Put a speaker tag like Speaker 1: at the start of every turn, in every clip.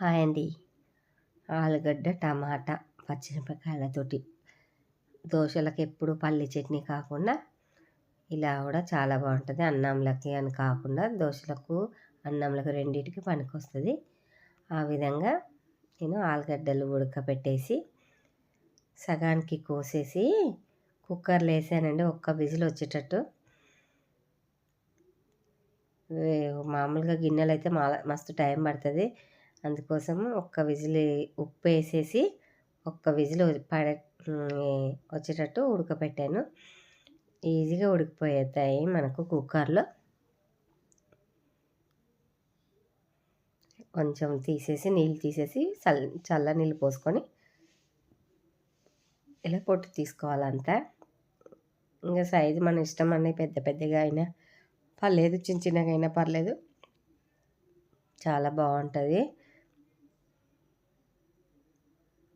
Speaker 1: Hi అండి. ఆలుగడ్డ టమాటా పచ్చిమిరపకాయలతోటి. దోశలకు ఎప్పుడు పల్లి చట్నీ కాకుండా ఇలా కూడా చాలా బాగుంటుంది. అన్నంలకి అని కాకుండా దోశలకు అన్నంలకు రెండింటికి పనికొస్తుంది. ఆ విధంగా నేను ఆలుగడ్డలు ఉడకబెట్టేసి సగానికి కోసేసి కుక్కర్లో వేసానండి. ఒక్క విజిల్ వచ్చేటట్టు. మామూలుగా గిన్నెలు అయితే మస్తు టైం పడుతుంది. అందుకోసం ఒక్క విజిల్ ఉప్పు వేసేసి ఒక్క విజిల్ పడే వచ్చేటట్టు ఉడకపెట్టాను. ఈజీగా ఉడికిపోతాయి మనకు కుక్కర్లో. కొంచెం తీసేసి నీళ్ళు తీసేసి చల్ చల్ల నీళ్ళు పోసుకొని ఇలా పొట్టు తీసుకోవాలంతా. ఇంకా సైజు మన ఇష్టం అన్నీ పెద్ద పెద్దగా అయినా పర్లేదు చిన్న చిన్నగా అయినా పర్లేదు. చాలా బాగుంటుంది.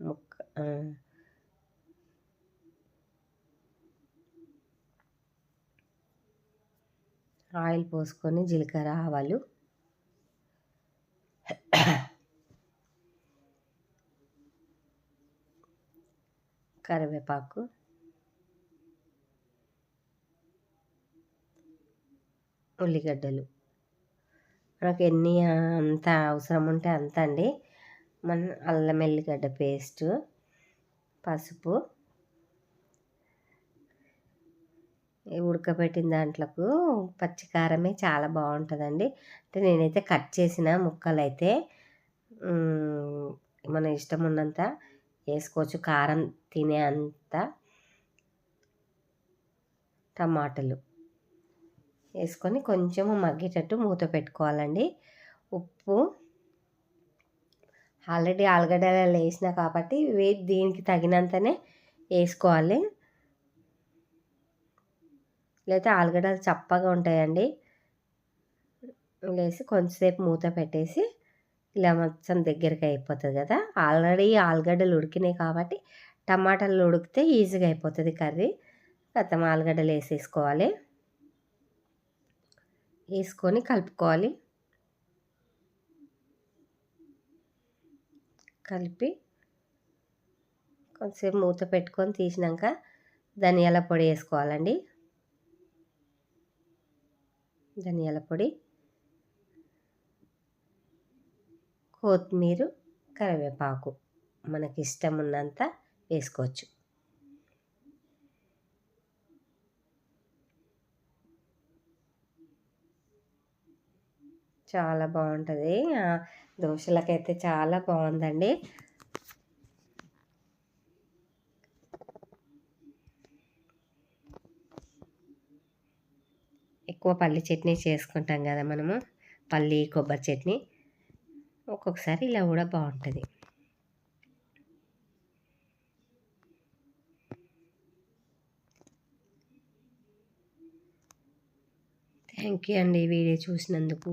Speaker 1: ముక్క ఆయిల్ పోసుకొని జీలకర్ర ఆవాలు. కరివేపాకు. ఉల్లిగడ్డలు. మనకు ఎన్ని అంత అవసరం ఉంటే అంత అండి మన అల్లం ఎల్లిగడ్డ పేస్ట్ పసుపు ఉడకబెట్టిన దాంట్లకు పచ్చికారమే చాలా బాగుంటుందండి. అంటే నేనైతే కట్ చేసిన ముక్కలు అయితే మన ఇష్టం ఉన్నంత వేసుకోవచ్చు. కారం తినే అంత టమాటాలు వేసుకొని కొంచెము మగ్గేటట్టు మూత పెట్టుకోవాలండి. ఉప్పు ఆల్రెడీ ఆలుగడ్డలలో వేసిన కాబట్టి వెయిట్ దీనికి తగినంతనే వేసుకోవాలి. లేకపోతే ఆలుగడ్డలు చప్పగా ఉంటాయండి. వేసి కొంచెంసేపు మూత పెట్టేసి ఇలా మొత్తం దగ్గరికి అయిపోతుంది కదా. ఆల్రెడీ ఆలుగడ్డలు ఉడికినాయి కాబట్టి టమాటాలు ఉడికితే ఈజీగా అయిపోతుంది కర్రీ. మొత్తం ఆలుగడ్డలు వేసేసుకోవాలి. వేసుకొని కలుపుకోవాలి. కలిపి కొంచెం మూత పెట్టుకొని తీసినాక ధనియాల పొడి వేసుకోవాలండి. ధనియాల పొడి కొత్తిమీర కరివేపాకు మనకి ఇష్టం ఉన్నంత వేసుకోవచ్చు. చాలా బాగుంటుంది. దోశలకైతే చాలా బాగుందండి. ఎక్కువ పల్లి చట్నీ చేసుకుంటాం కదా మనము. పల్లి కొబ్బరి చట్నీ. ఒక్కొక్కసారి ఇలా కూడా బాగుంటుంది. థ్యాంక్ యూ అండి వీడియో చూసినందుకు.